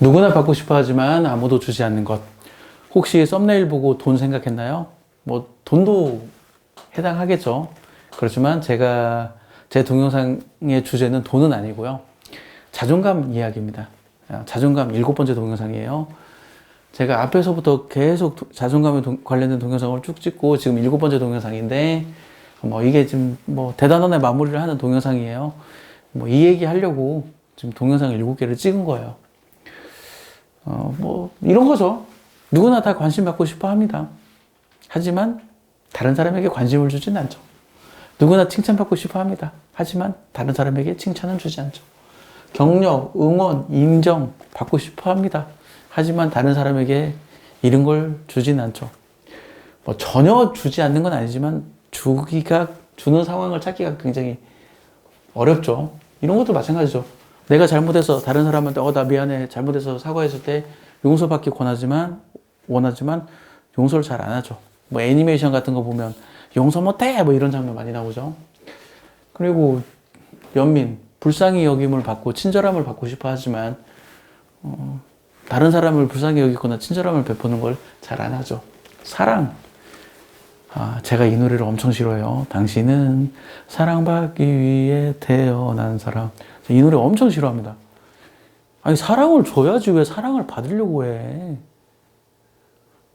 누구나 받고 싶어 하지만 아무도 주지 않는 것. 혹시 썸네일 보고 돈 생각했나요? 뭐, 돈도 해당하겠죠. 그렇지만 제가, 제 동영상의 주제는 돈은 아니고요. 자존감 이야기입니다. 아, 자존감 일곱 번째 동영상이에요. 제가 앞에서부터 계속 도- 자존감에 동- 관련된 동영상을 쭉 찍고 지금 일곱 번째 동영상인데, 뭐 이게 지금 뭐 대단원의 마무리를 하는 동영상이에요. 뭐 이 얘기 하려고 지금 동영상 일곱 개를 찍은 거예요. 어, 뭐, 이런 거죠. 누구나 다 관심 받고 싶어 합니다. 하지만 다른 사람에게 관심을 주진 않죠. 누구나 칭찬받고 싶어 합니다. 하지만 다른 사람에게 칭찬은 주지 않죠. 격려, 응원, 인정 받고 싶어 합니다. 하지만 다른 사람에게 이런 걸 주진 않죠. 뭐 전혀 주지 않는 건 아니지만 주기가, 주는 상황을 찾기가 굉장히 어렵죠. 이런 것도 마찬가지죠. 내가 잘못해서 다른 사람한테 어 나 미안해 잘못해서 사과했을 때 용서받기 권하지만 원하지만 용서를 잘 안 하죠. 뭐 애니메이션 같은 거 보면 용서 못해 뭐 이런 장면 많이 나오죠. 그리고 연민 불쌍히 여김을 받고 친절함을 받고 싶어 하지만 어, 다른 사람을 불쌍히 여기거나 친절함을 베푸는 걸 잘 안 하죠. 사랑 아, 제가 이 노래를 엄청 싫어해요. 당신은 사랑받기 위해 태어난 사람. 이 노래 엄청 싫어합니다. 아니, 사랑을 줘야지 왜 사랑을 받으려고 해.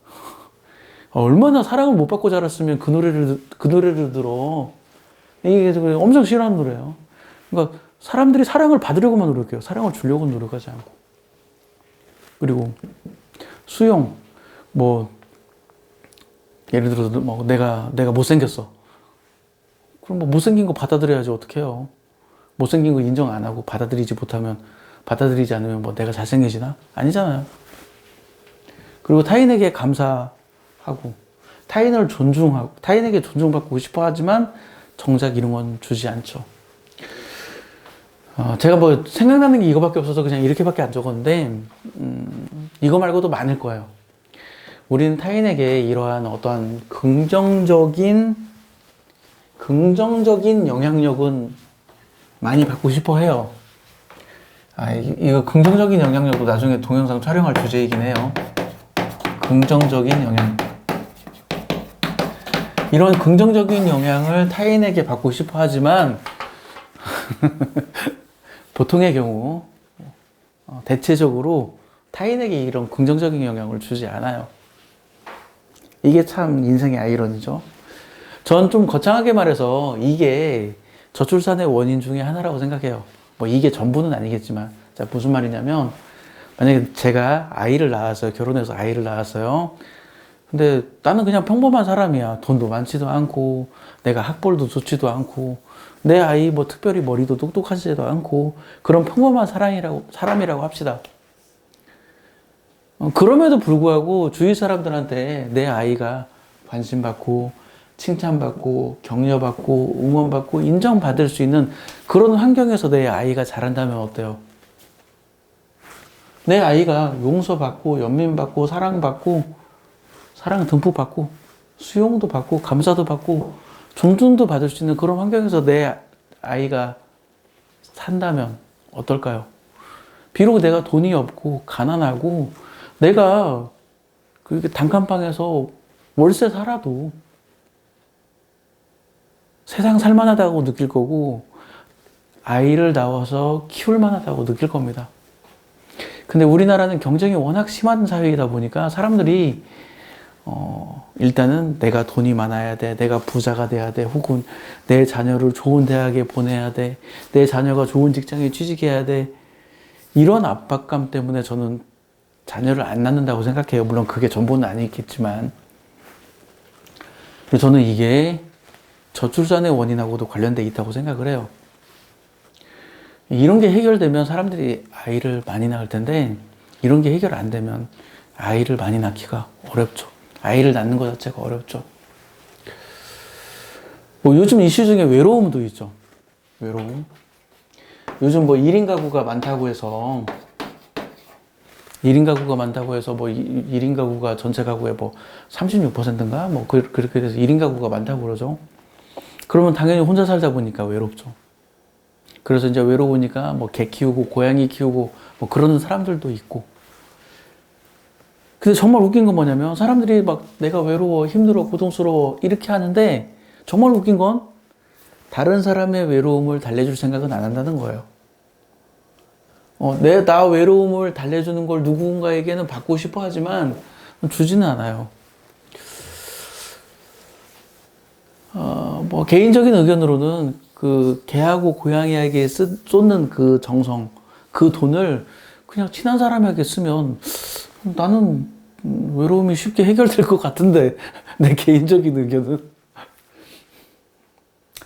얼마나 사랑을 못 받고 자랐으면 그 노래를, 그 노래를 들어. 이게 그 엄청 싫어하는 노래예요. 그러니까 사람들이 사랑을 받으려고만 노력해요. 사랑을 주려고 노력하지 않고. 그리고 수용, 뭐, 예를 들어서 뭐 내가 내가 못생겼어. 그럼 뭐 못생긴 거 받아들여야지 어떡해요. 못생긴 거 인정 안 하고 받아들이지 못하면 받아들이지 않으면 뭐 내가 잘생겨지나? 아니잖아요. 그리고 타인에게 감사하고 타인을 존중하고 타인에게 존중받고 싶어 하지만 정작 이런 건 주지 않죠. 어, 제가 뭐 생각나는 게 이거밖에 없어서 그냥 이렇게밖에 안 적었는데 음, 이거 말고도 많을 거예요. 우리는 타인에게 이러한 어떠한 긍정적인 긍정적인 영향력은 많이 받고 싶어 해요. 아, 이- 이거 긍정적인 영향력도 나중에 동영상 촬영할 주제이긴 해요. 긍정적인 영향. 이런 긍정적인 영향을 타인에게 받고 싶어 하지만 보통의 경우 어, 대체적으로 타인에게 이런 긍정적인 영향을 주지 않아요. 이게 참 인생의 아이러니죠. 전 좀 거창하게 말해서 이게 저출산의 원인 중에 하나라고 생각해요. 뭐 이게 전부는 아니겠지만. 자, 무슨 말이냐면, 만약에 제가 아이를 낳았어요. 결혼해서 아이를 낳았어요. 근데 나는 그냥 평범한 사람이야. 돈도 많지도 않고, 내가 학벌도 좋지도 않고, 내 아이 뭐 특별히 머리도 똑똑하지도 않고, 그런 평범한 사람이라고, 사람이라고 합시다. 어, 그럼에도 불구하고 주위 사람들한테 내 아이가 관심받고 칭찬받고 격려받고 응원받고 인정받을 수 있는 그런 환경에서 내 아이가 자란다면 어때요? 내 아이가 용서받고 연민받고 사랑받고 사랑 듬뿍 받고 수용도 받고 감사도 받고 존중도 받을 수 있는 그런 환경에서 내 아이가 산다면 어떨까요? 비록 내가 돈이 없고 가난하고 내가 그 단칸방에서 월세 살아도 세상 살만하다고 느낄 거고 아이를 낳아서 키울 만하다고 느낄 겁니다. 근데 우리나라는 경쟁이 워낙 심한 사회이다 보니까 사람들이 어, 일단은 내가 돈이 많아야 돼, 내가 부자가 돼야 돼, 혹은 내 자녀를 좋은 대학에 보내야 돼, 내 자녀가 좋은 직장에 취직해야 돼. 이런 압박감 때문에 저는 자녀를 안 낳는다고 생각해요. 물론 그게 전부는 아니겠지만. 저는 이게 저출산의 원인하고도 관련돼 있다고 생각을 해요. 이런 게 해결되면 사람들이 아이를 많이 낳을 텐데, 이런 게 해결 안 되면 아이를 많이 낳기가 어렵죠. 아이를 낳는 것 자체가 어렵죠. 뭐 요즘 이슈 중에 외로움도 있죠. 외로움. 요즘 뭐 1인 가구가 많다고 해서 1인 가구가 많다고 해서 뭐 1인 가구가 전체 가구의 뭐 36%인가? 뭐 그- 그렇게 돼서 1인 가구가 많다고 그러죠. 그러면 당연히 혼자 살다 보니까 외롭죠. 그래서 이제 외로우니까 뭐 개 키우고 고양이 키우고 뭐 그러는 사람들도 있고. 근데 정말 웃긴 건 뭐냐면 사람들이 막 내가 외로워, 힘들어, 고통스러워 이렇게 하는데 정말 웃긴 건 다른 사람의 외로움을 달래줄 생각은 안 한다는 거예요. 어, 내, 나 외로움을 달래주는 걸 누군가에게는 받고 싶어 하지만 주지는 않아요. 뭐, 개인적인 의견으로는 그 개하고 고양이에게 쓰, 쏟는 그 정성, 그 돈을 그냥 친한 사람에게 쓰면 나는 음, 외로움이 쉽게 해결될 것 같은데, 내 개인적인 의견은.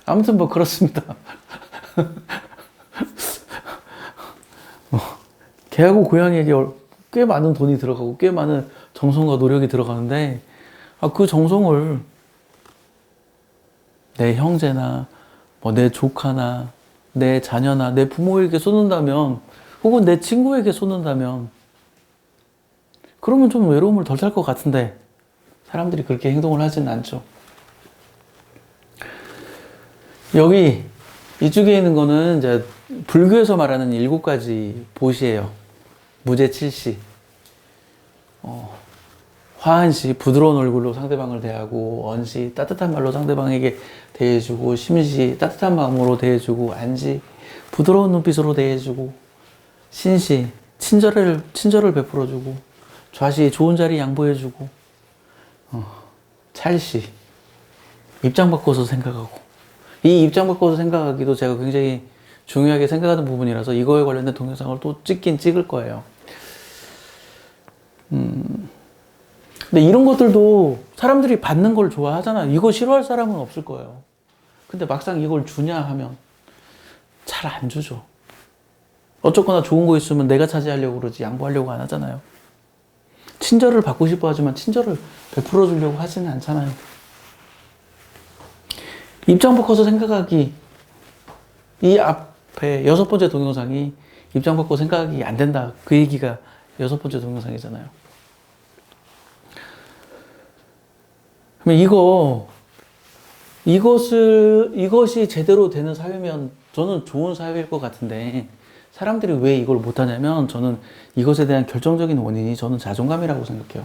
아무튼 뭐 그렇습니다. 어, 개하고 고양이에게 얼- 꽤 많은 돈이 들어가고 꽤 많은 정성과 노력이 들어가는데 아, 그 정성을 내 형제나 뭐 내 조카나 내 자녀나 내 부모에게 쏟는다면 혹은 내 친구에게 쏟는다면 그러면 좀 외로움을 덜탈것 같은데 사람들이 그렇게 행동을 하지는 않죠. 여기 이쪽에 있는 거는 이제 불교에서 말하는 일곱 가지 보시예요. 무제 칠시. 어, 화한시 부드러운 얼굴로 상대방을 대하고 언시 따뜻한 말로 상대방에게 대해주고 심시 따뜻한 마음으로 대해주고 안시 부드러운 눈빛으로 대해주고 신시 친절을 친절을 베풀어주고 좌시 좋은 자리 양보해주고 어, 찰시 입장 바꿔서 생각하고 이 입장 바꿔서 생각하기도 제가 굉장히 중요하게 생각하는 부분이라서 이거에 관련된 동영상을 또 찍긴 찍을 거예요. 음, 근데 이런 것들도 사람들이 받는 걸 좋아하잖아요. 이거 싫어할 사람은 없을 거예요. 근데 막상 이걸 주냐 하면 잘 안 주죠. 어쨌거나 좋은 거 있으면 내가 차지하려고 그러지 양보하려고 안 하잖아요. 친절을 받고 싶어 하지만 친절을 베풀어 주려고 하지는 않잖아요. 입장 바꿔서 생각하기. 이 앞에 여섯 번째 동영상이 입장 바꿔 생각하기 안 된다. 그 얘기가 여섯 번째 동영상이잖아요. 그러면 이거, 이것을, 이것이 제대로 되는 사회면 저는 좋은 사회일 것 같은데 사람들이 왜 이걸 못하냐면 저는 이것에 대한 결정적인 원인이 저는 자존감이라고 생각해요.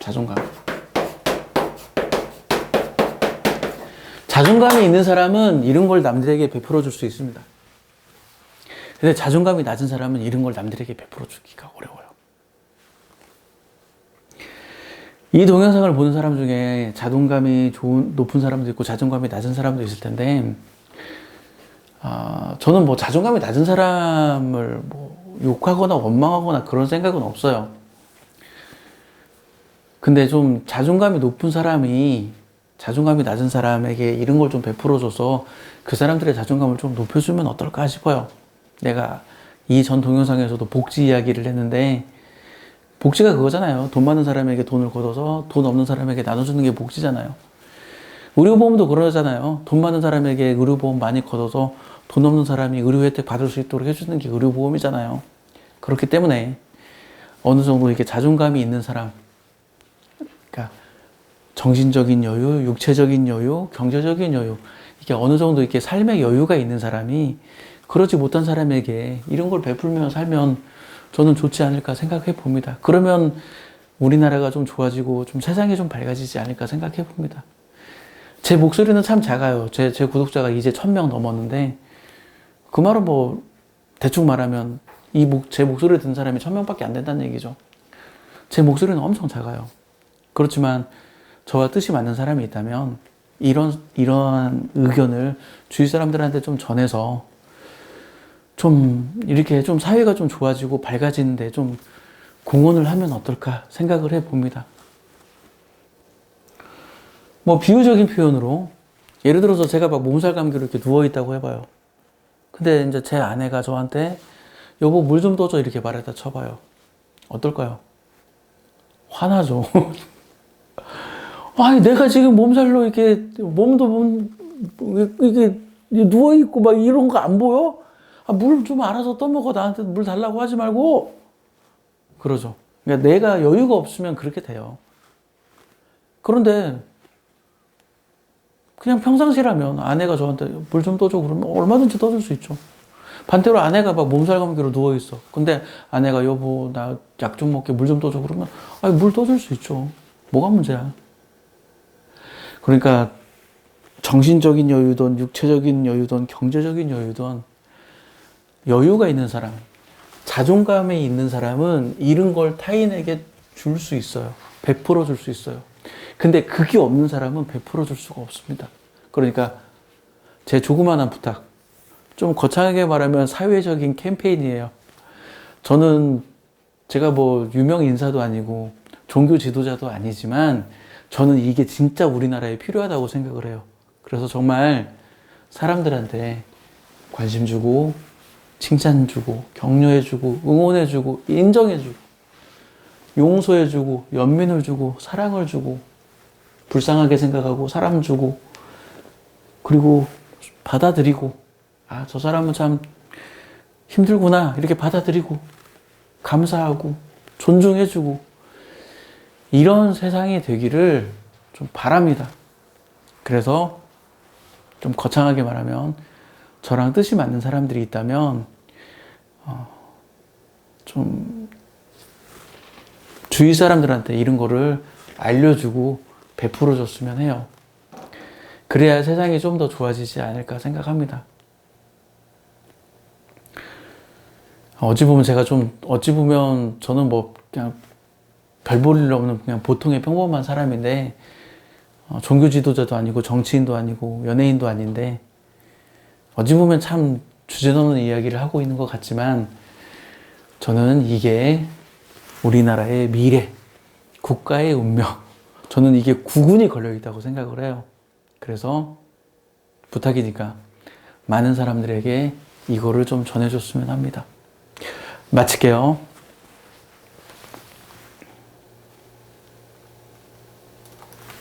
자존감. 자존감이 있는 사람은 이런 걸 남들에게 베풀어 줄 수 있습니다. 근데 자존감이 낮은 사람은 이런 걸 남들에게 베풀어 주기가 어려워요. 이 동영상을 보는 사람 중에 자존감이 좋은, 높은 사람도 있고 자존감이 낮은 사람도 있을 텐데, 아, 저는 뭐 자존감이 낮은 사람을 뭐 욕하거나 원망하거나 그런 생각은 없어요. 근데 좀 자존감이 높은 사람이 자존감이 낮은 사람에게 이런 걸 좀 베풀어줘서 그 사람들의 자존감을 좀 높여주면 어떨까 싶어요. 내가 이 전 동영상에서도 복지 이야기를 했는데 복지가 그거잖아요. 돈 많은 사람에게 돈을 걷어서 돈 없는 사람에게 나눠주는 게 복지잖아요. 의료보험도 그러잖아요. 돈 많은 사람에게 의료보험 많이 걷어서 돈 없는 사람이 의료 혜택 받을 수 있도록 해주는 게 의료보험이잖아요. 그렇기 때문에 어느 정도 이렇게 자존감이 있는 사람, 그러니까 정신적인 여유, 육체적인 여유, 경제적인 여유, 이게 어느 정도 이렇게 삶의 여유가 있는 사람이 그러지 못한 사람에게 이런 걸 베풀며 살면 저는 좋지 않을까 생각해 봅니다. 그러면 우리나라가 좀 좋아지고 좀 세상이 좀 밝아지지 않을까 생각해 봅니다. 제 목소리는 참 작아요. 제, 제 구독자가 이제 천 명 넘었는데 그 말은 뭐 대충 말하면 이 목, 제 목소리를 듣는 사람이 천 명밖에 안 된다는 얘기죠. 제 목소리는 엄청 작아요. 그렇지만 저와 뜻이 맞는 사람이 있다면 이런 이러한 의견을 주위 사람들한테 좀 전해서 좀 이렇게 좀 사회가 좀 좋아지고 밝아지는데 좀 공헌을 하면 어떨까 생각을 해 봅니다. 뭐 비유적인 표현으로 예를 들어서 제가 막 몸살 감기로 이렇게 누워 있다고 해봐요. 근데 이제 제 아내가 저한테 여보 물 좀 떠줘 이렇게 말했다 쳐봐요. 어떨까요? 화나죠. 아니 내가 지금 몸살로 이렇게 몸도 몸 이게 누워 있고 막 이런 거 안 보여? 아, 물 좀 알아서 떠먹어 나한테 물 달라고 하지 말고 그러죠. 그러니까 내가 여유가 없으면 그렇게 돼요. 그런데 그냥 평상시라면 아내가 저한테 물 좀 떠줘 그러면 얼마든지 떠줄 수 있죠. 반대로 아내가 막 몸살 감기로 누워 있어. 근데 아내가 여보 나 약 좀 먹게 물 좀 떠줘 그러면 아니 물 떠줄 수 있죠. 뭐가 문제야? 그러니까 정신적인 여유든 육체적인 여유든 경제적인 여유든 여유가 있는 사람, 자존감에 있는 사람은 잃은 걸 타인에게 줄 수 있어요. 베풀어 줄수 있어요. 근데 그게 없는 사람은 베풀어 줄 수가 없습니다. 그러니까 제 조그마한 부탁. 좀 거창하게 말하면 사회적인 캠페인이에요. 저는 제가 뭐 유명 인사도 아니고 종교 지도자도 아니지만 저는 이게 진짜 우리나라에 필요하다고 생각을 해요. 그래서 정말 사람들한테 관심 주고 칭찬 주고 격려해 주고 응원해 주고 인정해 주고 용서해 주고 연민을 주고 사랑을 주고 불쌍하게 생각하고 사람 주고 그리고 받아들이고 아 저 사람은 참 힘들구나 이렇게 받아들이고 감사하고 존중해 주고 이런 세상이 되기를 좀 바랍니다. 그래서 좀 거창하게 말하면 저랑 뜻이 맞는 사람들이 있다면 어, 좀 주위 사람들한테 이런 거를 알려주고 베풀어 줬으면 해요. 그래야 세상이 좀 더 좋아지지 않을까 생각합니다. 어찌 보면 제가 좀 어찌 보면 저는 뭐 그냥 별 볼 일 없는 그냥 보통의 평범한 사람인데 어, 종교 지도자도 아니고 정치인도 아니고 연예인도 아닌데 어찌 보면 참 주제넘는 이야기를 하고 있는 것 같지만 저는 이게 우리나라의 미래, 국가의 운명, 저는 이게 구군이 걸려 있다고 생각을 해요. 그래서 부탁이니까 많은 사람들에게 이거를 좀 전해줬으면 합니다. 마칠게요.